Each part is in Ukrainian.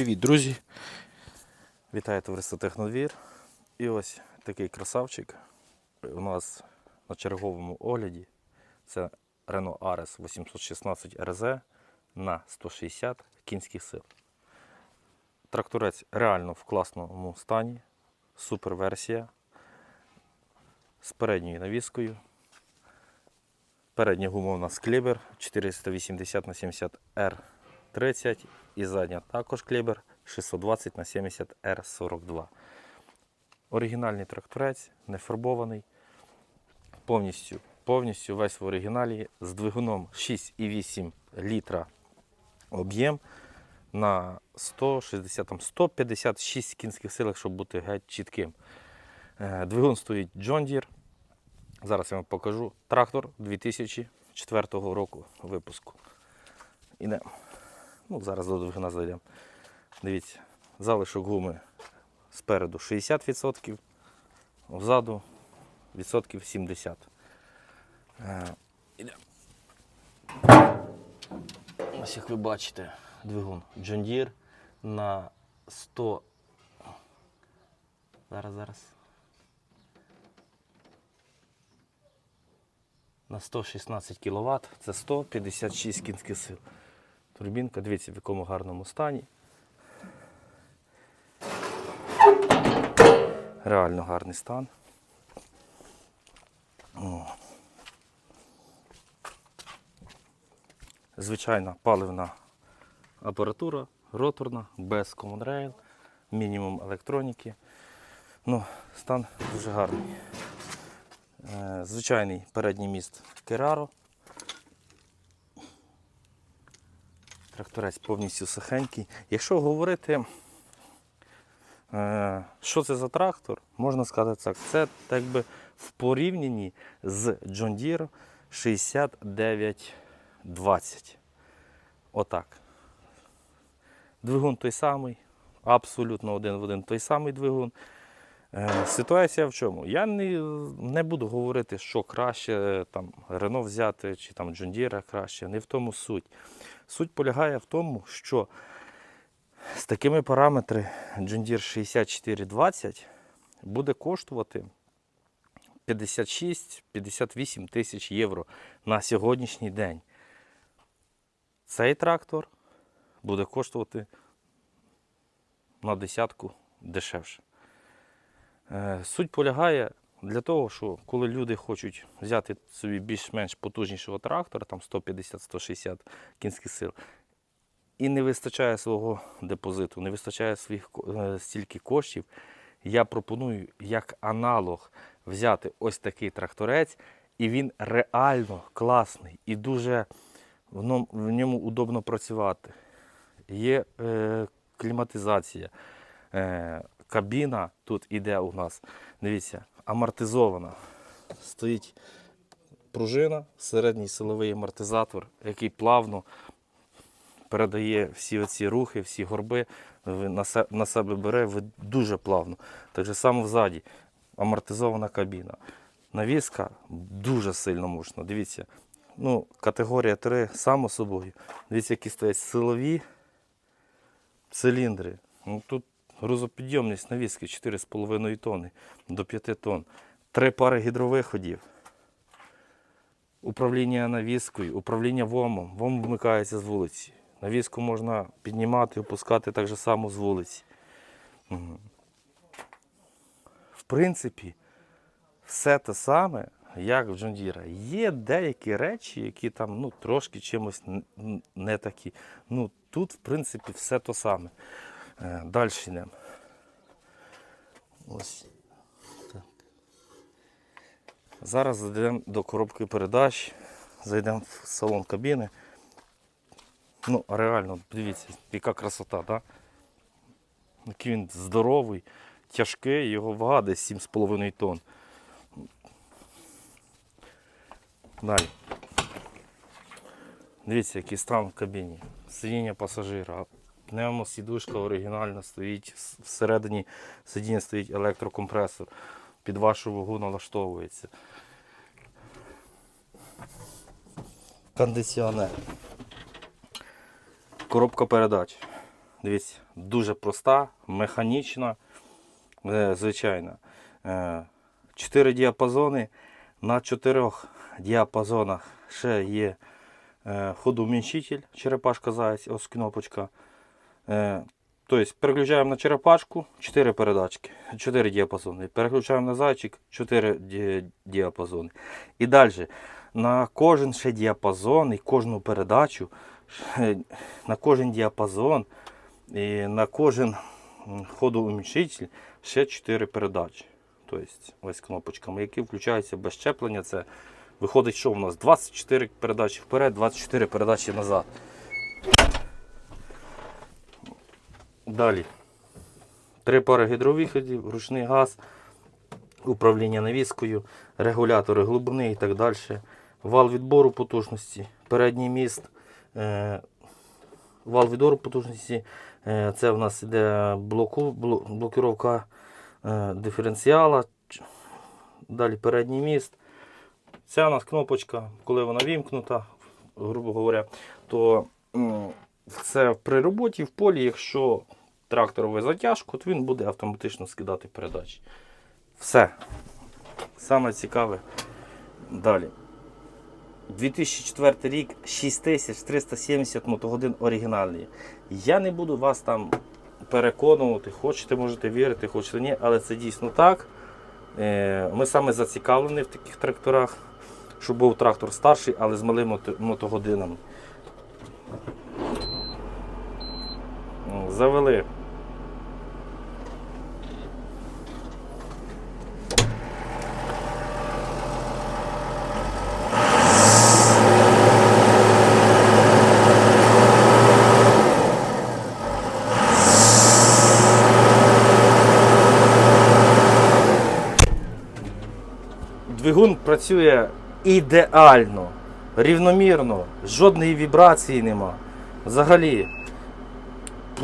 Привіт, друзі! Вітаю товариство Технодвір. І ось такий красавчик у нас на черговому огляді. Це Renault Ares 816 RZ на 160 кінських сил. Тракторець реально в класному стані, супер версія з передньою навіскою. Передня гума у нас клібер 480 на 70R. 30 і задня також клібер 620 на 70 r 42 Оригінальний тракторець, нефарбований. Повністю повністю весь в оригіналі з двигуном 6,8 літра об'єм на 160, там 156 кінських силах, щоб бути геть чітким. Е, двигун стоїть John Deere. Зараз я вам покажу трактор 2004 року випуску. Ідемо. Ну, зараз до двигуна зайдемо. Дивіться, залишок гуми спереду 60%, взаду відсотків 70. Е, ідемо. Ось як ви бачите, двигун John Deere на 100. Зараз, зараз. на 116 кВт, це 156 кінських сил. Турбінка, дивіться, в якому гарному стані. Реально гарний стан. О. Звичайна паливна апаратура, роторна, без Common Rail, мінімум електроніки. Ну, стан дуже гарний. Е, Звичайний передній міст Кераро. Тракторець повністю сухенький. Якщо говорити, е, що це за трактор, можна сказати так, це так би в порівнянні з John Deere 6920. Отак. Двигун той самий, абсолютно один в один той самий двигун. Е, Ситуація в чому? Я не, не буду говорити, що краще там Renault взяти чи там Deere краще. Не в тому суть. Суть полягає в тому, що з такими параметрами John Deere 6420 буде коштувати 56-58 тисяч євро на сьогоднішній день. Цей трактор буде коштувати на десятку дешевше. Е, Суть полягає для того, що коли люди хочуть взяти собі більш-менш потужнішого трактора, там 150-160 кінських сил, і не вистачає свого депозиту, не вистачає своїх е, стільки коштів, я пропоную як аналог взяти ось такий тракторець, і він реально класний і дуже в ньому, удобно працювати. Є е, кліматизація. Е, кабіна тут іде у нас, дивіться, амортизована. Стоїть пружина, середній силовий амортизатор, який плавно передає всі оці рухи, всі горби, на себе бере дуже плавно. Так же само взаді амортизована кабіна. Навіска дуже сильно мощна. Дивіться, ну, категорія 3, само собою. Дивіться, які стоять силові циліндри. Ну, тут грузопідйомність навіски 4,5 тонни до 5 тонн. Три пари гідровиходів. Управління навіскою, управління ВОМом. ВОМ вмикається з вулиці. Навіску можна піднімати, опускати так же само з вулиці. В принципі, все те саме, як в Deere. Є деякі речі, які там ну, трошки чимось не такі. Ну, тут, в принципі, все те саме. Е, Далі йдемо. Ось. Так. Зараз зайдемо до коробки передач, зайдемо в салон кабіни. Ну, реально, дивіться, яка красота, да? Який він здоровий, тяжкий, його вага десь 7,5 тонн. Далі. Дивіться, який стан в кабіні. Сидіння пасажира. Пневмосідушка оригінальна стоїть. Всередині сидіння стоїть електрокомпресор. Під вашу вагу налаштовується. Кондиціонер. Коробка передач. Дивіться, дуже проста, механічна, е, звичайна. Е, Чотири діапазони. На чотирьох діапазонах ще є е, ходоумінчитель, черепашка заяць, ось кнопочка. Е, Тобто переключаємо на черепашку 4 передачки, 4 діапазони. Переключаємо на зайчик 4 ді- діапазони. І далі на кожен ще діапазон і кожну передачу, на кожен діапазон і на кожен м, ходоуміщитель ще 4 передачі. Тобто ось кнопочками, які включаються без щеплення. Це виходить, що у нас 24 передачі вперед, 24 передачі назад. Далі. Три пари гідровиходів, ручний газ, управління навіскою, регулятори глибини і так далі. Вал відбору потужності, передній міст, е, вал відбору потужності. Е, це в нас іде блоку, бло- блокировка е, диференціала. Далі передній міст. Ця у нас кнопочка, коли вона вімкнута, грубо говоря, то це при роботі в полі, якщо тракторовий затяжку, то він буде автоматично скидати передачі. Все. Саме цікаве. Далі. 2004 рік 6370 мотогодин оригінальні. Я не буду вас там переконувати, хочете, можете вірити, хочете ні, але це дійсно так. Е, Ми саме зацікавлені в таких тракторах, щоб був трактор старший, але з малими мотогодинами. Завели. Двигун працює ідеально, рівномірно, жодної вібрації нема. Взагалі,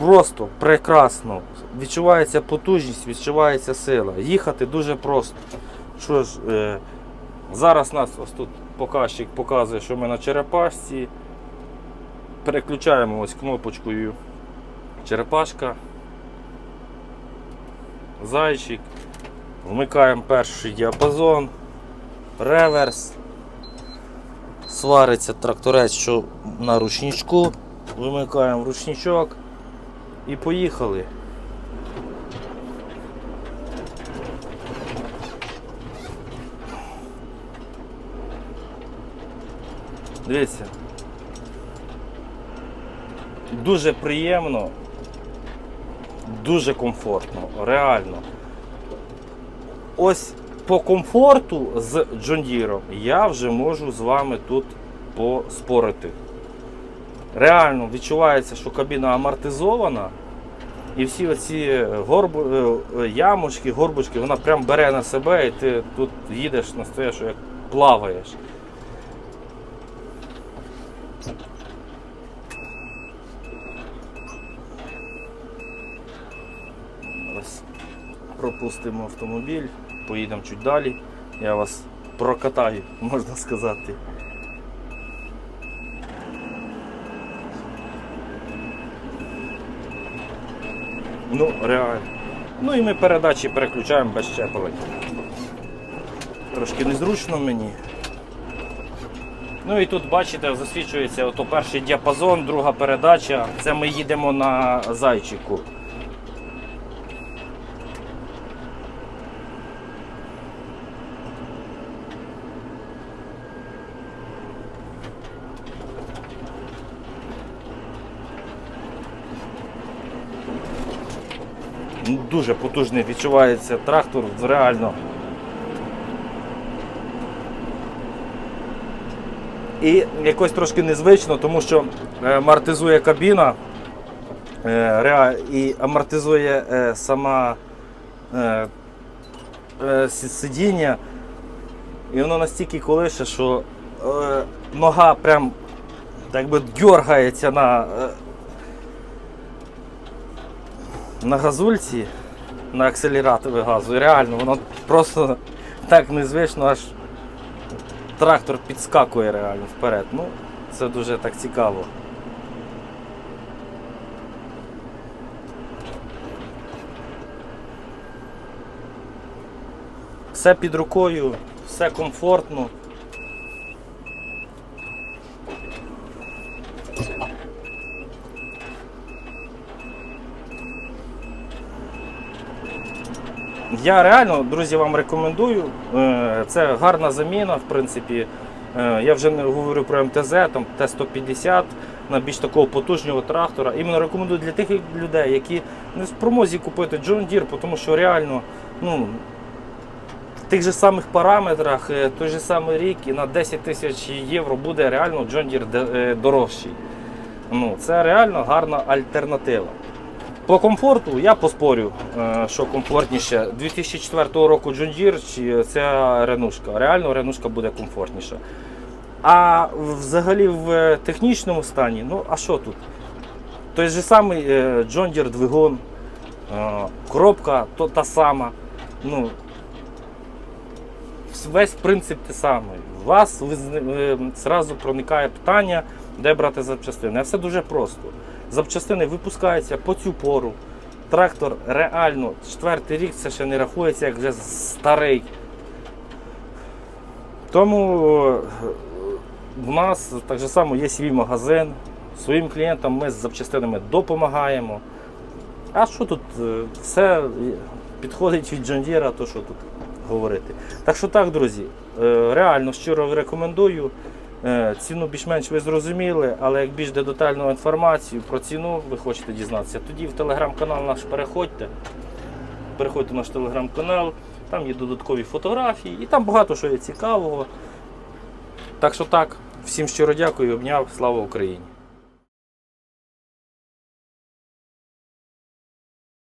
просто прекрасно. Відчувається потужність, відчувається сила. Їхати дуже просто. Що ж, е, зараз нас ось тут показчик показує, що ми на черепашці. Переключаємо ось кнопочкою черепашка. Зайчик. Вмикаємо перший діапазон, реверс. Свариться тракторець, що на ручничку. Вимикаємо ручничок і поїхали. Дивіться. Дуже приємно, дуже комфортно, реально. Ось по комфорту з John Deere я вже можу з вами тут поспорити. Реально відчувається, що кабіна амортизована. І всі оці горбу, е, е, ямочки, горбочки, вона прям бере на себе і ти тут їдеш настояш, як плаваєш. Ось пропустимо автомобіль, поїдемо чуть далі. Я вас прокатаю, можна сказати. Ну, реально. Ну і ми передачі переключаємо без щеплень. Трошки незручно мені. Ну і тут, бачите, засвічується ото перший діапазон, друга передача. Це ми їдемо на зайчику. Дуже потужний відчувається трактор, реально. І якось трошки незвично, тому що е, амортизує кабіна е, і амортизує е, сама сидіння. І воно настільки колише, що нога прям так би дергається на, на газульці, на акселератори газу. Реально, воно просто так незвично, аж трактор підскакує реально вперед. Ну, Це дуже так цікаво. Все під рукою, все комфортно. Я реально, друзі, вам рекомендую. Е, Це гарна заміна, в принципі. Е, Я вже не говорю про МТЗ, там Т-150 на більш такого потужного трактора. Іменно рекомендую для тих людей, які не в спромозі купити John Deere, тому що реально ну, в тих же самих параметрах, е, той же самий рік і на 10 тисяч євро буде реально John Deere дорожчий. Ну, це реально гарна альтернатива. По комфорту я поспорю, е, що комфортніше 2004 року Deere чи ця Ренушка. Реально Ренушка буде комфортніша. А взагалі в технічному стані, ну а що тут? Той же самий е, John Deere двигун, е, коробка то та сама. Ну, весь принцип те самий. У вас е, зразу проникає питання, де брати запчастини. Все дуже просто. Запчастини випускаються по цю пору. Трактор реально четвертий рік це ще не рахується як вже старий. Тому е, в нас так же само є свій магазин. Своїм клієнтам ми з запчастинами допомагаємо. А що тут? е, Все підходить від Deere, то що тут говорити. Так що так, друзі, е, реально щиро рекомендую. Е, Ціну більш-менш ви зрозуміли, але як більш детальну інформацію про ціну ви хочете дізнатися, тоді в телеграм-канал наш переходьте. Переходьте в наш телеграм-канал, там є додаткові фотографії і там багато що є цікавого. Так що так, всім щиро дякую, обняв, слава Україні!